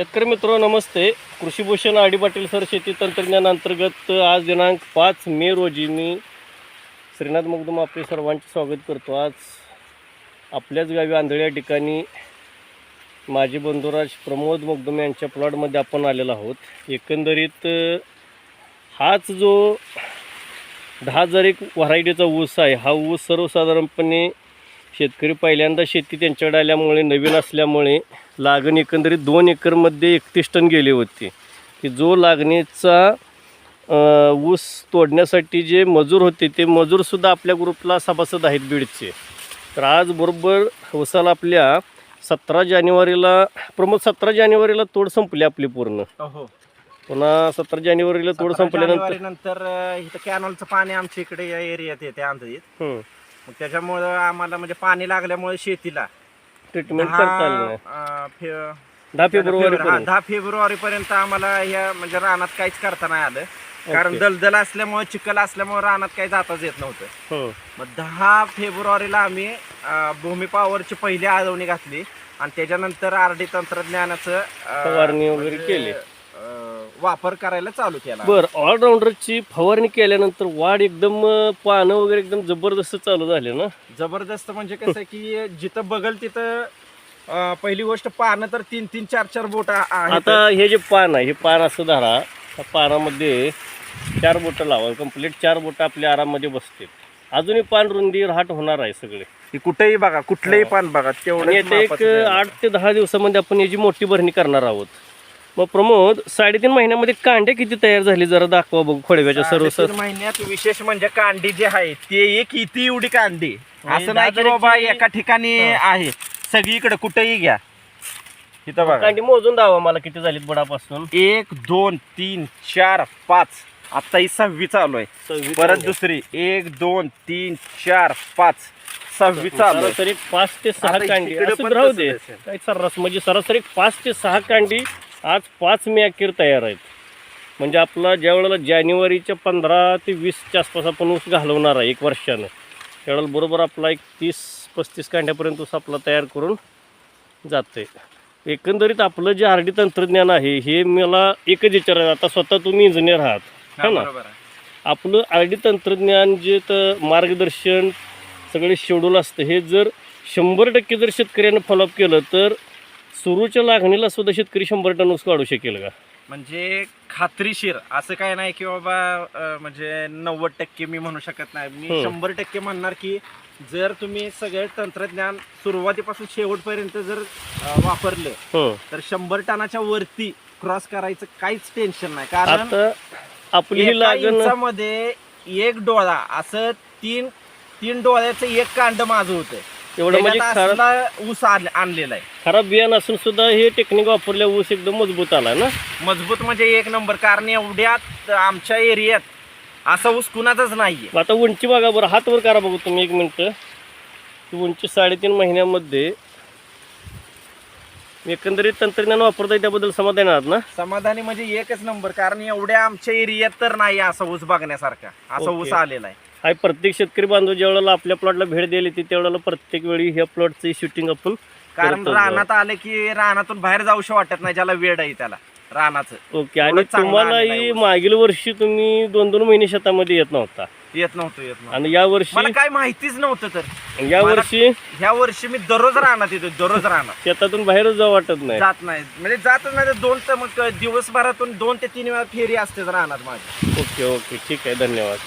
शेतकरी मित्र नमस्ते. कृषीभूषण आडी पाटील सर शेती तंत्रज्ञान अंतर्गत आज दिनांक पाच मे रोजी मी श्रीनाथ मगदूम आपले सर्वांचे स्वागत करतो. आज आपल्याच गावी आंधळ्या ठिकाणी माजी बंधुराज प्रमोद मगदूम यांच्या प्लॉटमध्ये आपण आलेलो आहोत. एकंदरीत हाच जो दहा हजार एक व्हरायटीचा ऊस आहे हा ऊस सर्वसाधारणपणे शेतकरी पहिल्यांदा शेती त्यांच्याकडे आल्यामुळे नवीन असल्यामुळे लागण एकंदरीत दोन एकरमध्ये एकतीस टन गेली होती. की जो लागणीचा ऊस तोडण्यासाठी जे मजूर होते ते मजूरसुद्धा आपल्या ग्रुपला सभासद आहेत बीडचे. तर आज बरोबर ऊसाला आपल्या सतरा जानेवारीला प्रमोद सतरा जानेवारीला तोड संपली आपली पूर्ण. पुन्हा सतरा जानेवारीला तोड संपल्यानंतर नंतर इथं कॅनलचं पाणी आमच्या इकडे या एरियात येते आंधळीत त्याच्यामुळं आम्हाला म्हणजे पाणी लागल्यामुळे शेतीला ट्रीटमेंट दहा, करता आली नाही अं, फे- दहा फेब्रुवारी हा, दहा फेब्रुवारी पर्यंत आम्हाला ह्या म्हणजे रानात काहीच करता नाही आलं कारण. दलदल असल्यामुळे चिखल असल्यामुळे रानात काही जाताच येत नव्हतं हं. मग दहा फेब्रुवारीला आम्ही अं, भूमी पॉवरची पहिली आळवणी घातली आणि त्याच्यानंतर आर डी तंत्रज्ञानाचं अं, फवारणी वगैरे म्हणजे, केली. वापर करायला चालू केला. बर ऑलराऊंडरची फवारणी केल्यानंतर वाढ एकदम अं, पानं वगैरे एकदम जबरदस्त चालू झाले ना? जबरदस्त म्हणजे कसं आहे की जिथं बघल तिथं अं, पहिली गोष्ट पानं तर तीन तीन चार चार बोट आता हे जे पान आहे हे पान असं धरा. त्या पानामध्ये चार बोटं लावा. कंप्लीट चार बोटं आपल्या आराममध्ये बसते अजूनही पान रुंदी राहट होणार आहे सगळे. कुठेही बघा कुठलंही हो. पान बघा आणि तेवढं एक आठ ते दहा दिवसामध्ये आपण याची मोठी भरणी करणार आहोत. मग प्रमोद साडेतीन महिन्यामध्ये कांड्या किती तयार झाली जरा दाखवा बघू खोडव्याच्या सर्व सर महिन्यात विशेष म्हणजे कांडी जी आहे ते एक इथे एवढी कांडी. असं नाही की बाबा एका ठिकाणी. आहे. सगळीकडे कुठेही घ्या. इथं बघा. कांडी मोजून दावा मला किती झालीत बुडापासून. एक दोन तीन चार पाच. आता ही सहावी चालू आहे. परत. दुसरी. एक दोन तीन चार पाच. सहावी चालू आहे. सरासरी पाच ते सहा कांडी. राहू दे. म्हणजे सरासरी पाच ते सहा कांडी आज पाच मे अखेर तयार आहेत. म्हणजे आपला ज्या वेळेला जानेवारीच्या पंधरा ते वीसच्या आसपास आपण ऊस घालवणार आहे एक वर्षानं. त्यावेळेला बरोबर आपला एक तीस पस्तीस कांड्यापर्यंत ऊस आपला तयार करून जाते एकंदरीत आपलं जे आर डी तंत्रज्ञान आहे हे मला एकच विचारायचं आता स्वतः तुम्ही इंजिनियर आहात. हा, ना. आपलं आर डी तंत्रज्ञान जे तर मार्गदर्शन सगळे शेड्यूल असतं हे जर शंभर टक्के जर शेतकऱ्यानं फॉलोअप केलं तर सुरूच्या लागणीला सुद्धा शेतकरी शंभर टन ऊस काढू शकेल का म्हणजे खात्रीशीर असं काय नाही की बाबा म्हणजे नव्वद टक्के मी म्हणू शकत नाही मी. शंभर टक्के म्हणणार की जर तुम्ही सगळे तंत्रज्ञान सुरुवातीपासून शेवटपर्यंत जर वापरलं. तर शंभर टनाच्या वरती क्रॉस करायचं काहीच टेन्शन नाही कारण आपली लागण इंचामध्ये एक डोळा असं तीन तीन डोळ्याचं एक कांड माझं होतं एवढं म्हणजे त्याच्यात खरा असला ऊस आण- आणलेला आहे. खराब बियाणं असून सुद्धा हे टेक्निक वापरल्या ऊस एकदम मजबूत आला ना? मजबूत म्हणजे एक नंबर कारण एवढ्यात आमच्या एरियात असा ऊस कुणाचाच नाहीये. आता उंची बघा बरं हात वर करा बघू तुम्ही एक मिनटं. उंची साडेतीन महिन्यामध्ये एकंदरीत तंत्रज्ञान वापरताय त्याबद्दल समाधान आहात ना? समाधानी म्हणजे एकच नंबर कारण एवढ्या आमच्या एरियात तर नाही असा ऊस बघण्यासारखा. असा. ऊस आलेला आहे. हा प्रत्येक शेतकरी बांधव ज्या वेळेला आपल्या प्लॉटला भेट दिली ती त्यावेळेला प्रत्येक वेळी ह्या प्लॉटची शूटिंग आपण कारण. रानात आले की रानातून बाहेर जाऊशी वाटत नाही ज्याला वेळ आहे त्याला रानाचं. ओके आणि चांगलं तुम्हाला आलेलं ही आहे. मागील वर्षी तुम्ही दोन दोन महिने शेतामध्ये येत नव्हता. येत नव्हतं येत नव्हतं. आणि या वर्षी मला काय माहितीच नव्हतं तर. या मला- वर्षी ह्या वर्षी मी दररोज रानात येतो दररोज रानात. शेतातून बाहेरच जावं वाटत नाही. जात नाही. म्हणजे जातच नाही तर दोन तर मग दिवसभरातून दोन ते तीन वेळा फेरी असते रानात माझी. ओके ओके ठीक आहे धन्यवाद.